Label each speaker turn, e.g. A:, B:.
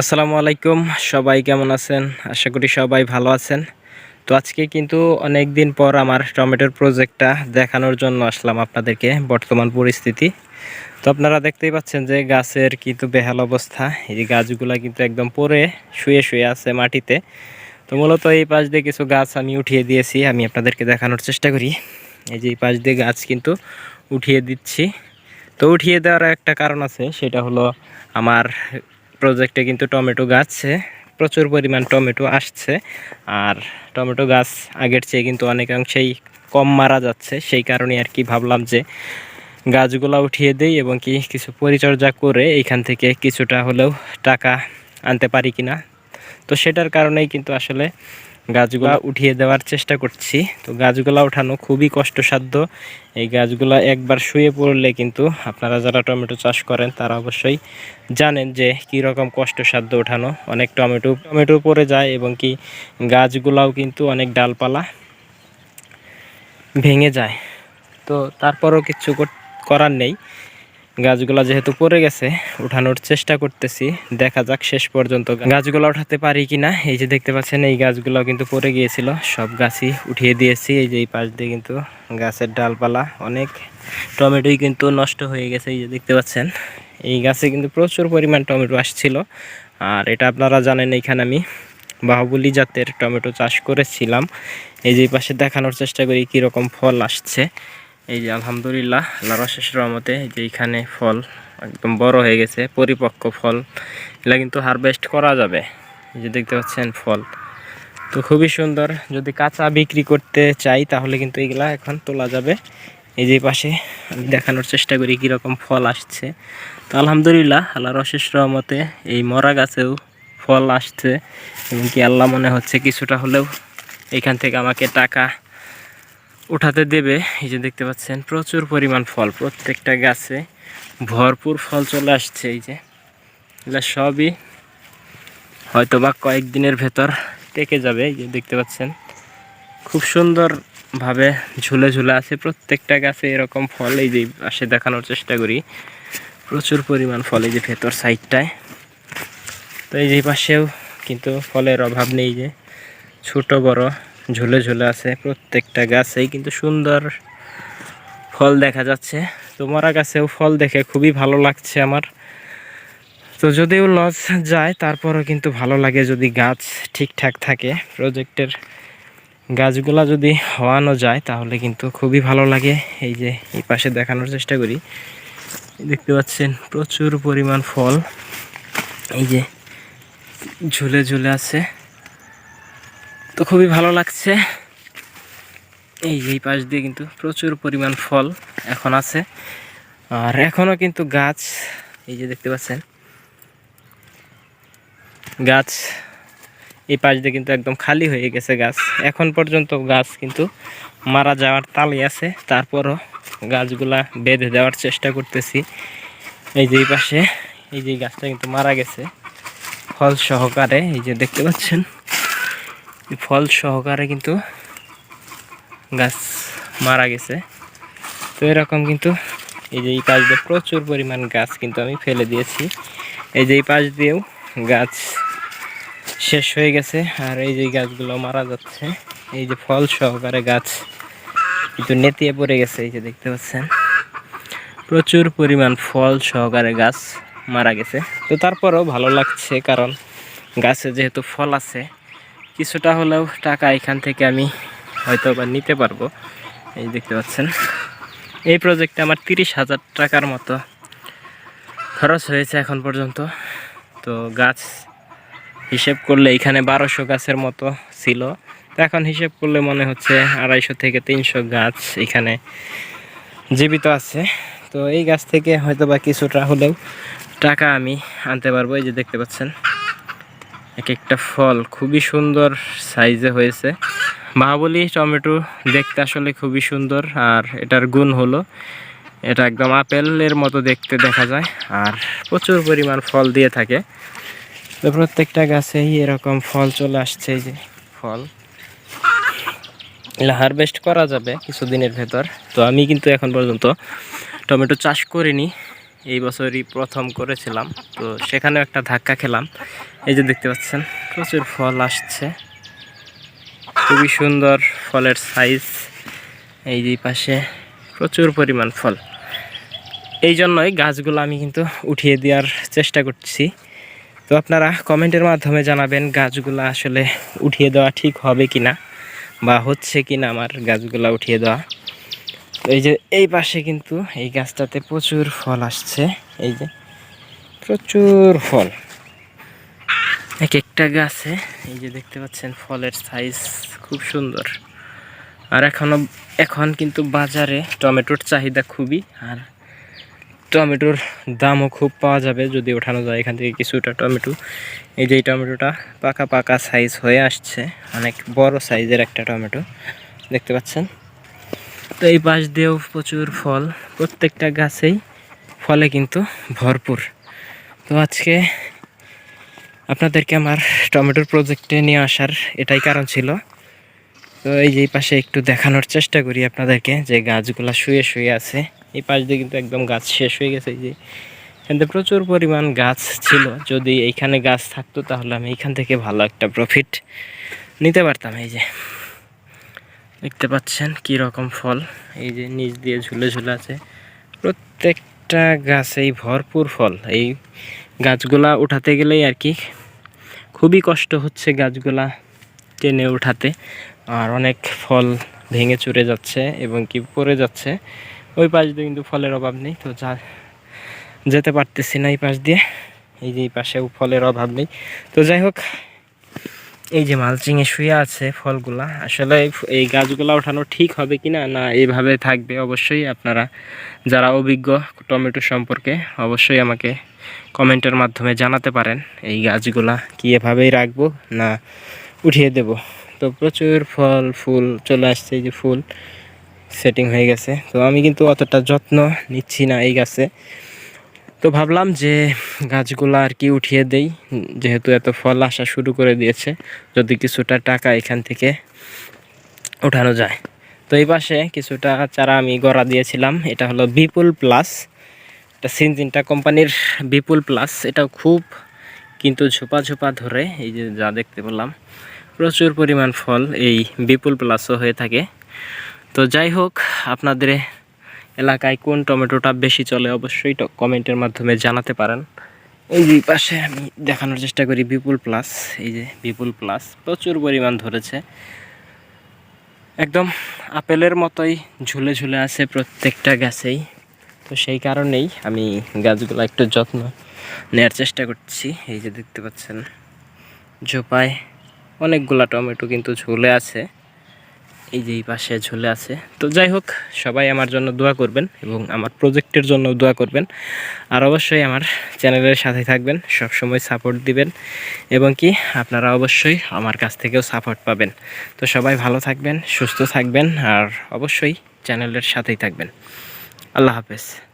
A: আসসালামু আলাইকুম, সবাই কেমন আছেন? আশা করি সবাই ভালো আছেন। তো আজকে কিন্তু অনেক দিন পর আমার টমেটোর প্রজেক্টটা দেখানোর জন্য আসলাম আপনাদেরকে, বর্তমান পরিস্থিতি। তো আপনারা দেখতেই পাচ্ছেন যে গাছের কিন্তু বেহাল অবস্থা। এই গাছগুলা কিন্তু একদম পরে শুয়ে শুয়ে আছে মাটিতে। তো মূলত এই পাশ দিয়ে কিছু গাছ আমি উঠিয়ে দিয়েছি, আমি আপনাদেরকে দেখানোর চেষ্টা করি। এই যে এই পাশ দিয়ে গাছ কিন্তু উঠিয়ে দিচ্ছি। তো উঠিয়ে দেওয়ার একটা কারণ আছে, সেটা হলো আমার প্রজেক্টে কিন্তু টমেটো গাছে প্রচুর পরিমাণ টমেটো আসছে। আর টমেটো গাছ আগের চেয়ে কিন্তু অনেকাংশেই কম মারা যাচ্ছে। সেই কারণে আর কি ভাবলাম যে গাছগুলো উঠিয়ে দেই এবং কি কিছু পরিচর্যা করে এইখান থেকে কিছুটা হলেও টাকা আনতে পারি কিনা। তো সেটার কারণেই কিন্তু আসলে গাছগুলা উঠিয়ে দেওয়ার চেষ্টা করছি। তো গাছগুলা ওঠানো খুবই কষ্টসাধ্য। এই গাছগুলা একবার শুয়ে পড়লে কিন্তু আপনারা যারা টমেটো চাষ করেন তারা অবশ্যই জানেন যে কী রকম কষ্টসাধ্য ওঠানো। অনেক টমেটো টমেটো পড়ে যায় এবং কি গাছগুলাও কিন্তু অনেক ডালপালা ভেঙে যায়। তো তারপরও কিছু করার নেই। গাছগুলা যেহেতু পড়ে গেছে, উঠানোর চেষ্টা করতেছি। দেখা যাক শেষ পর্যন্ত গাছগুলো উঠাতে পারি কিনা। এই যে দেখতে পাচ্ছেন, এই গাছগুলো কিন্তু পড়ে গিয়েছিল। সব গাছই উঠিয়ে দিয়েছি। এই যে এই পাশ দিয়ে কিন্তু গাছের ডালপালা, অনেক টমেটোই কিন্তু নষ্ট হয়ে গেছে। এই যে দেখতে পাচ্ছেন, এই গাছে কিন্তু প্রচুর পরিমাণ টমেটো আসছিল। আর এটা আপনারা জানেন এইখানে আমি বাহুবলি জাতের টমেটো চাষ করেছিলাম। এই যে পাশে দেখানোর চেষ্টা করি কীরকম ফল আসছে। এই যে আলহামদুলিল্লাহ আল্লাহ রশেষ রহমতে যে এখানে ফল একদম বড় হয়ে গেছে, পরিপক্ক ফল। এগুলা কিন্তু হারভেস্ট করা যাবে। এই যে দেখতে পাচ্ছেন ফল। তো খুবই সুন্দর, যদি কাঁচা বিক্রি করতে চাই তাহলে কিন্তু এগুলা এখন তোলা যাবে। এই যে পাশে আমি দেখানোর চেষ্টা করি কীরকম ফল আসছে। তো আলহামদুলিল্লাহ আল্লাহ রশেষ রহমতে এই মরা গাছেও ফল আসছে। এবং কি আল্লাহ মনে হচ্ছে কিছুটা হলেও এখান থেকে আমাকে টাকা উঠাতে দেবে। এই যে দেখতে পাচ্ছেন, প্রচুর পরিমাণ ফল, প্রত্যেকটা গাছে ভরপুর ফল চলে আসছে এই যে। এগুলো সবই হয়তো বা কয়েকদিনের ভেতর পেকে যাবে, এই যে দেখতে পাচ্ছেন। খুব সুন্দরভাবে ঝুলে ঝুলে আছে প্রত্যেকটা গাছে এরকম ফল, এই যে আসে দেখানোর চেষ্টা করি। প্রচুর পরিমাণ ফল এই যে ভেতর সাইডটায়। তো এই যে পাশেও কিন্তু ফলের অভাব নেই যে, ছোট বড় ঝুলে ঝুলে আছে প্রত্যেকটা গাছেই কিন্তু সুন্দর ফল দেখা যাচ্ছে। তো মরা গাছেও ফল দেখে খুবই ভালো লাগছে আমার। তো যদিও লস যায়, তারপরও কিন্তু ভালো লাগে যদি গাছ ঠিকঠাক থাকে। প্রজেক্টের গাছগুলা যদি হওয়ানো যায়, তাহলে কিন্তু খুবই ভালো লাগে। এই যে এই পাশে দেখানোর চেষ্টা করি। দেখতে পাচ্ছেন প্রচুর পরিমাণ ফল। এই যে ঝুলে ঝুলে আছে। তো খুবই ভালো লাগছে। এই এই পাশ দিয়ে কিন্তু প্রচুর পরিমাণ ফল এখন আছে। আর এখনও কিন্তু গাছ, এই যে দেখতে পাচ্ছেন। গাছ, এই পাশ দিয়ে কিন্তু একদম খালি হয়ে গেছে গাছ। এখন পর্যন্ত গাছ কিন্তু মারা যাওয়ার তালে আছে। তারপরও গাছগুলা বেঁধে দেওয়ার চেষ্টা করতেছি। এই যে এই পাশে, এই যে গাছটা কিন্তু মারা গেছে। ফল সহকারে, এই যে দেখতে পাচ্ছেন। ফল সহকারে কিন্তু গাছ মারা গেছে। তো এরকম কিন্তু এই যে এই পাশ দিয়ে প্রচুর পরিমাণ গাছ কিন্তু আমি ফেলে দিয়েছি। এই যে এই পাশ দিয়েও গাছ শেষ হয়ে গেছে আর এই যে গাছগুলো মারা যাচ্ছে। এই যে ফল সহকারে গাছ কিন্তু নেতিয়ে পড়ে গেছে, এই যে দেখতে পাচ্ছেন। প্রচুর পরিমাণ ফল সহকারে গাছ মারা গেছে। তো তারপরেও ভালো লাগছে কারণ গাছে যেহেতু ফল আছে কিছুটা হলেও টাকা এখান থেকে আমি হয়তো বা নিতে পারব। এই দেখতে পাচ্ছেন। এই প্রজেক্টে আমার তিরিশ হাজার টাকার মতো খরচ হয়েছে এখন পর্যন্ত। তো গাছ হিসেব করলে এখানে বারোশো গাছের মতো ছিল। তো এখন হিসেব করলে মনে হচ্ছে আড়াইশো থেকে তিনশো গাছ এখানে জীবিত আছে। তো এই গাছ থেকে হয়তো বা কিছুটা হলেও টাকা আমি আনতে পারব। এই যে দেখতে পাচ্ছেন। এক একটা ফল খুবই সুন্দর সাইজে হয়েছে। মহাবলী টমেটো দেখতে আসলে খুবই সুন্দর, আর এটার গুণ হলো এটা একদম আপেলের মতো দেখতে দেখা যায়, আর প্রচুর পরিমাণ ফল দিয়ে থাকে। তো প্রত্যেকটা গাছেই এরকম ফল চলে আসছে যে ফল। এগুলো হারভেস্ট করা যাবে কিছুদিনের ভেতর। তো আমি কিন্তু এখন পর্যন্ত টমেটো চাষ করিনি। এই বছরই প্রথম করেছিলাম, তো সেখানেও একটা ধাক্কা খেলাম। এই যে দেখতে পাচ্ছেন, প্রচুর ফল আসছে। খুবই সুন্দর ফলের সাইজ এই যে পাশে প্রচুর পরিমাণ ফল। এই জন্যই গাছগুলো আমি কিন্তু উঠিয়ে দেওয়ার চেষ্টা করছি। তো আপনারা কমেন্টের মাধ্যমে জানাবেন, গাছগুলো আসলে উঠিয়ে দেওয়া ঠিক হবে কি না বা হচ্ছে কি না আমার গাছগুলো উঠিয়ে দেওয়া। তো এই যে এই পাশে কিন্তু এই গাছটাতে প্রচুর ফল আসছে। এই যে প্রচুর ফল। এক একটা গাছে এই যে দেখতে পাচ্ছেন ফলের সাইজ খুব সুন্দর। আর এখনও, এখন কিন্তু বাজারে টমেটোর চাহিদা খুবই, আর টমেটোর দামও খুব পাওয়া যাবে যদি ওঠানো যায় এখান থেকে কিছুটা টমেটো। এই যে এই টমেটোটা পাকা পাকা সাইজ হয়ে আসছে, অনেক বড় সাইজের একটা টমেটো। দেখতে পাচ্ছেন? তো এই পাশ দিয়েও প্রচুর ফল। প্রত্যেকটা গাছেই ফলে কিন্তু ভরপুর। তো আজকে আপনাদেরকে আমার টমেটোর প্রজেক্টে নিয়ে আসার এটাই কারণ ছিল। তো এই যে পাশে একটু দেখানোর চেষ্টা করি আপনাদেরকে যে গাছগুলা শুয়ে শুয়ে আছে। এই পাশ দিয়ে কিন্তু একদম গাছ শেষ হয়ে গেছে এই যে। এখান প্রচুর পরিমাণ গাছ ছিল। যদি এইখানে গাছ থাকতো তাহলে আমি এইখান থেকে ভালো একটা প্রফিট নিতে পারতাম এই যে। দেখতে পাচ্ছেন কি রকম ফল। এই যে নিচ দিয়ে ঝুলে ঝুলে আছে। প্রত্যেকটা গাছেই ভরপুর ফল। এই গাছগুলা উঠাতে গেলেই আর কি খুবই কষ্ট হচ্ছে গাছগুলা টেনে উঠাতে। আর অনেক ফল ভেঙে চুরে যাচ্ছে এবং কি পড়ে যাচ্ছে। ওই পাশ দিয়ে কিন্তু ফলের অভাব নেই। তো যা যেতে পারতেছি না এই পাশ দিয়ে। এই যে এই পাশেও ফলের অভাব নেই। তো যাই হোক এই যে মালচিংয়ে শুয়ে আছে ফলগুলা, আসলে এই গাছগুলা ওঠানো ঠিক হবে কি না না এইভাবে থাকবে অবশ্যই আপনারা যারা অভিজ্ঞ টমেটো সম্পর্কে অবশ্যই আমাকে কমেন্টের মাধ্যমে জানাতে পারেন এই গাছগুলা কি এভাবেই রাখব না উঠিয়ে দেব। তো প্রচুর ফল, ফুল চলে আসছে, এই যে ফুল সেটিং হয়ে গেছে। তো আমি কিন্তু অতটা যত্ন নিচ্ছি না এই গাছে। তো ভাবলাম যে গাছগুলো আর কি উঠিয়ে দেই, যেহেতু এত ফল আসা শুরু করে দিয়েছে, যদি কিছুটা টাকা এখান থেকে ওঠানো যায়। তো এই পাশে কিছুটা চারা আমি গড়া দিয়েছিলাম, এটা হলো বিপুল প্লাস। এটা সিনজিনটা কোম্পানির বিপুল প্লাস, এটাও খুব কিন্তু ঝোপা ঝোপা ধরে, এই যে যা দেখতে পেলাম, প্রচুর পরিমাণ ফল এই বিপুল প্লাসও হয়ে থাকে। তো যাই হোক, আপনাদের এলাকায় কোন টমেটোটা বেশি চলে অবশ্যই কমেন্টের মাধ্যমে জানাতে পারেন। এই যে পাশে আমি দেখানোর চেষ্টা করি বিপুল প্লাস, এই যে বিপুল প্লাস, প্রচুর পরিমাণ ধরেছে। একদম আপেলের মতোই ঝুলে ঝুলে আছে প্রত্যেকটা গাছেই। তো সেই কারণেই আমি গাছগুলো একটু যত্ন নেওয়ার চেষ্টা করছি। এই যে দেখতে পাচ্ছেন, ঝোপায় অনেকগুলা টমেটো কিন্তু ঝুলে আছে। এই যে এই পাশে ঝুলে আছে। তো যাই হোক, সবাই আমার জন্য দোয়া করবেন এবং আমার প্রজেক্টের জন্য দোয়া করবেন। আর অবশ্যই আমার চ্যানেলের সাথে থাকবেন সব সময় সাপোর্ট দিবেন এবং কি আপনারা অবশ্যই আমার কাছ থেকেও সাপোর্ট পাবেন। তো সবাই ভালো থাকবেন, সুস্থ থাকবেন, আর অবশ্যই চ্যানেলের সাথেই থাকবেন। আল্লাহ হাফেজ।